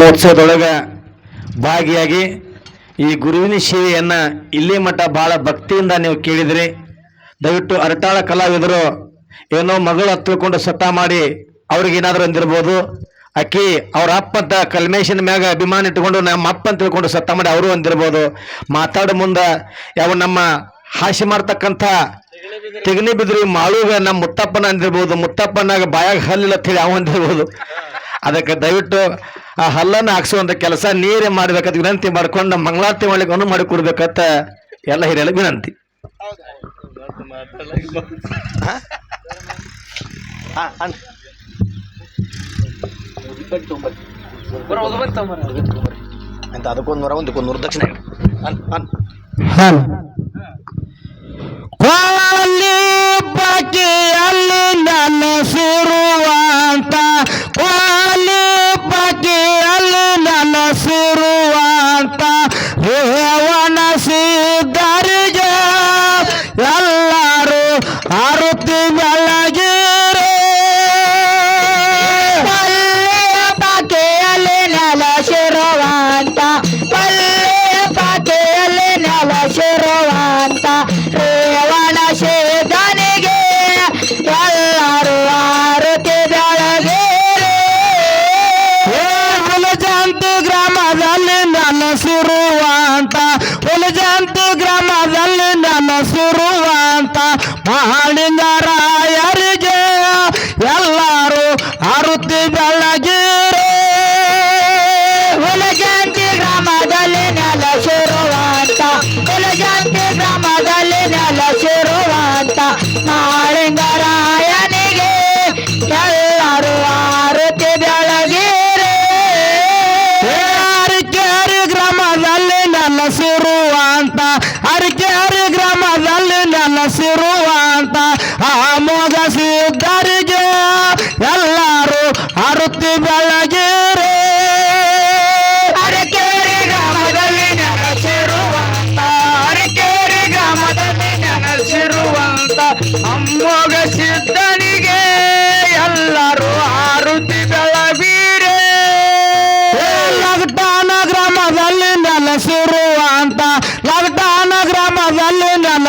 ಮಹೋತ್ಸವದೊಳಗೆ ಭಾಗಿಯಾಗಿ ಈ ಗುರುವಿನ ಸೇವೆಯನ್ನು ಇಲ್ಲಿ ಮಠ ಬಹಳ ಭಕ್ತಿಯಿಂದ ನೀವು ಕೇಳಿದ್ರಿ. ದಯವಿಟ್ಟು ಅರಟಾಳ ಕಲಾವಿದರು ಏನೋ ಮಗಳು ಹತ್ತಿಕೊಂಡು ಸತ ಮಾಡಿ ಅವ್ರಿಗೆ ಏನಾದರೂ ಅಂದಿರ್ಬೋದು. ಅಕ್ಕಿ ಅವ್ರ ಅಪ್ಪ ಅಂತ ಕಲ್ಮೇಶನ ಮ್ಯಾಗ ಅಭಿಮಾನ ಇಟ್ಕೊಂಡು ನಮ್ಮ ಅಪ್ಪ ಅಂತ ತಿಳ್ಕೊಂಡು ಸತ್ತ ಮಾಡಿ ಅವರು ಅಂದಿರ್ಬೋದು. ಮಾತಾಡೋ ಮುಂದೆ ಯಾವ ನಮ್ಮ ಹಾಸಿ ಮಾಡ್ತಕ್ಕಂಥ ತೆಗನಿ ಬಿದ್ರಿ ಮಾಳುಗ ನಮ್ಮ ಮುತ್ತಪ್ಪನ ಅಂದಿರ್ಬೋದು. ಮುತ್ತಪ್ಪನಾಗ ಬಾಯಾಗ ಹಲ್ಲಿಲ್ಲ ಹೇಳಿ ಅವ ಅಂದಿರ್ಬೋದು. ಅದಕ್ಕೆ ದಯವಿಟ್ಟು ಆ ಹಲ್ಲನ್ನು ಹಾಕ್ಸುವಂಥ ಕೆಲಸ ನೀರೇ ಮಾಡ್ಬೇಕಂತ ವಿನಂತಿ ಮಾಡ್ಕೊಂಡು ನಮ್ಮ ಮಂಗಳಾರತಿ ಮಾಡ್ಲಿಕ್ಕೆ ಮಾಡಿ ಕೊಡಬೇಕಂತ ಎಲ್ಲ ಹಿರಿಯರಿಗೆ ವಿನಂತಿ. ಅಂತ ಅದಕ್ಕೊಂದು ನೂರ ಒಂದಕ್ಕೊಂದು ನೂರು ದಕ್ಷಿಣ ಕೋಳಿ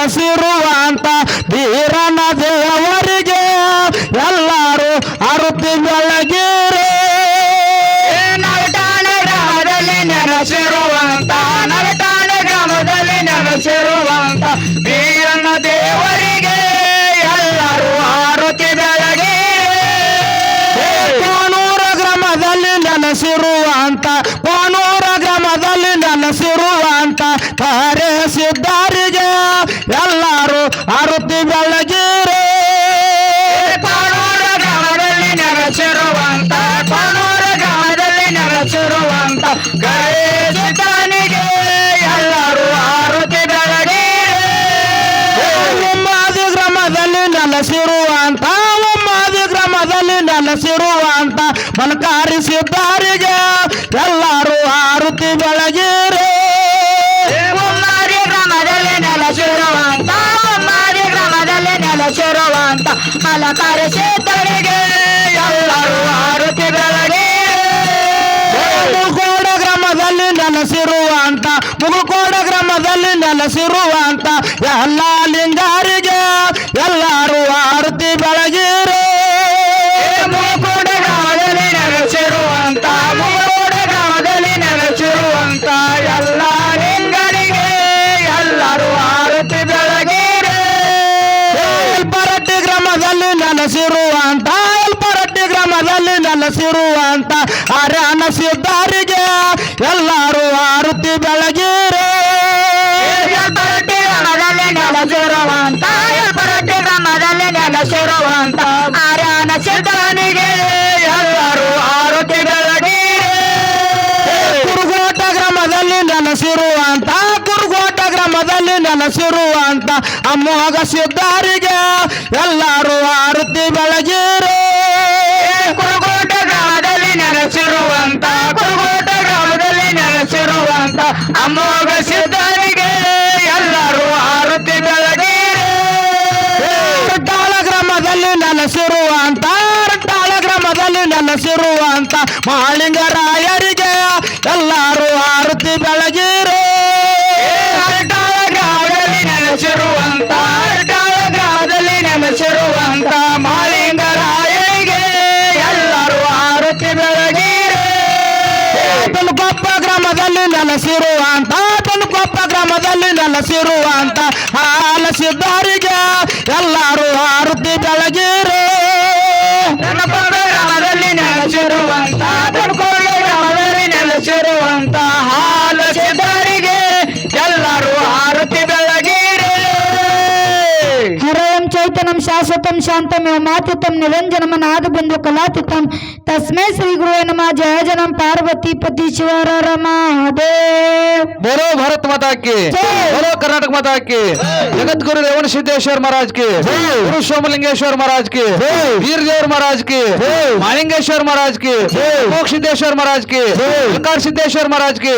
ನೆಲೆಸಿರುವಂತ ಬೀರನ ದೇವರಿಗೆ ಎಲ್ಲರೂ ಅರುತಿ ಬೆಳಗಿರಿ. ನರಟಾಣ ಗ್ರಾಮದಲ್ಲಿ ನೆನೆಸಿರುವಂತ ನರಟಾಣ ಗ್ರಾಮದಲ್ಲಿ ನೆನೆಸಿರುವಂತ ವೀರನ ದೇವರಿಗೆ ಎಲ್ಲರೂ ಆರುತಿ ಬೆಳಗಿರಿ. ಕೋನೂರ ಗ್ರಾಮದಲ್ಲಿ ನೆನೆಸಿರುವಂತ ಕೋನೂರ ನೆಲೆಸಿರುವಂತ ಅಂತ ಸಿದ್ಧರಿಗೆ ಎಲ್ಲರೂ ಆರುತಿ ಬೆಳಗಿರಿ. ಉಮ್ಮಾರಿ ಗ್ರಾಮದಲ್ಲಿ ನೆಲೆಸಿರುವಂತ ಅಂತ ಗ್ರಾಮದಲ್ಲಿ ನೆಲೆಸಿರುವಂತ ಮಲಕಾರ ಸೇತರಿಗೆ ಎಲ್ಲರೂ ಆರುತಿ ಬೆಳಗಿರಿ. ಮುಗುಕೋಡ ಗ್ರಾಮದಲ್ಲಿ ನೆಲೆಸಿರುವಂತ ಮುಗುಕೋಡ ಗ್ರಾಮದಲ್ಲಿ ನೆಲೆಸಿರುವಂತ ಎಲ್ಲ ಎಲ್ಲರೂ ಆರತಿ ಬೆಳಗಿರೆ. ನೆಲೆಸಿರುವಂತ ಎಲ್ಪರಟ್ಟಿ ಗ್ರಾಮದಲ್ಲಿ ನೆಲೆಸಿರುವಂತ ಆರ್ಯಾನ ಸಿದ್ಧನಿಗೆ ಎಲ್ಲರೂ ಆರತಿ ಬೆಳಗಿರೆ. ಕುರುಗೋಟ ಗ್ರಾಮದಲ್ಲಿ ನೆಲೆಸಿರುವಂತ ಕುರುಗೋಟ ಗ್ರಾಮದಲ್ಲಿ ನೆಲೆಸಿರುವಂತ ಅಮ್ಮೋಗ ಸಿದ್ಧರಿಗೆ ಎಲ್ಲರೂ ಆರತಿ ಬೆಳಗಿರೆ. ನೆನಸಿರು ಅಂತ ಟಾಳಗ್ರ ಮೊದಲು ಅಂತ ಮಾಳಿಂಗರಾಯರಿಗೆ ಎಲ್ಲರೂ ಆರತಿ ಬೆಳಗಿರು. ಟಾಳಗ್ರಾಮದಲ್ಲಿ ನೆನಸಿರುವಂತ ಟಾಳಗ್ರಾಮದಲ್ಲಿ ನೆನಸಿರುವಂತ ಮಾಳಿಂಗರಾಯರಿಗೆ ಎಲ್ಲರೂ ಆರತಿ ಬೆಳಗಿರು. ತುಲ್ಕೊಪ್ಪ ಗ್ರಾಮದಲ್ಲಿ ನೆಲೆಸಿರುವಂತ ತುಲ್ಕೊಪ್ಪ ಗ್ರಾಮದಲ್ಲಿ ನೆಲೆಸಿರುವಂತ ಹಾಲ ಸಿದ್ಧಾರ शाश्वतम शांतम यमात्युतम बिंदु कलातितम तस्मे श्री गुरु नम जय जनम पार्वती पति शिव बोलो भारत माता के बोलो कर्नाटक माता के जगत गुरु रेवन सिद्धेश्वर महाराज के गुरु सोमलिंगेश्वर महाराज के वीर वीरदेवर महाराज के मालिंगेश्वर महाराज के मोक्ष सिद्धेश्वर महाराज के ओंकार सिद्धेश्वर महाराज के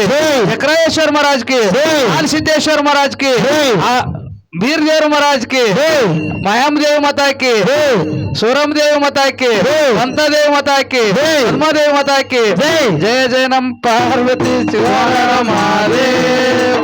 चक्रेश्वर महाराज के लाल सिद्धेश्वर महाराज के वीर देव महाराज हो। मायाम देव माता के हो। सोरम देव माता के हो। संत देव माता के की धर्मदेव माता के। जय। जय नम पार्वती शिवाय महादेव।